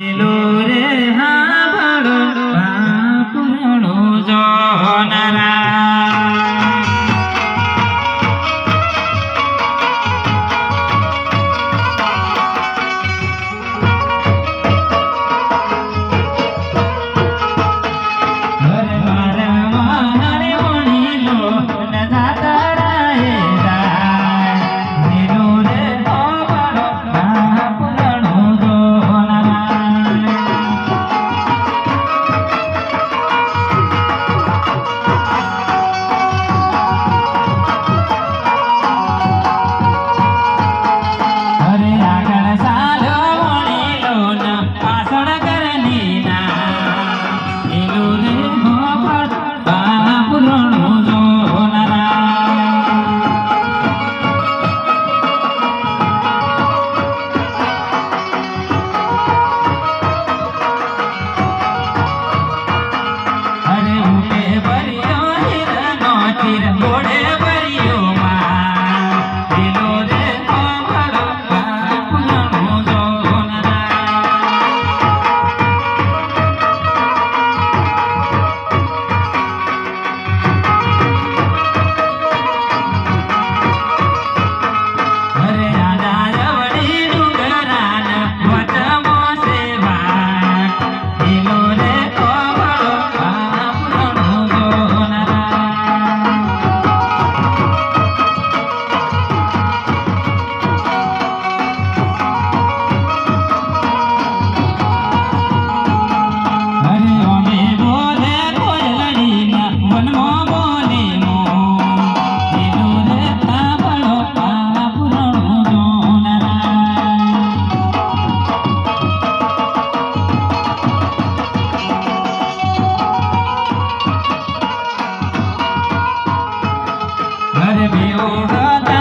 রে হা ভাড় পুরনো জনারা யோகதா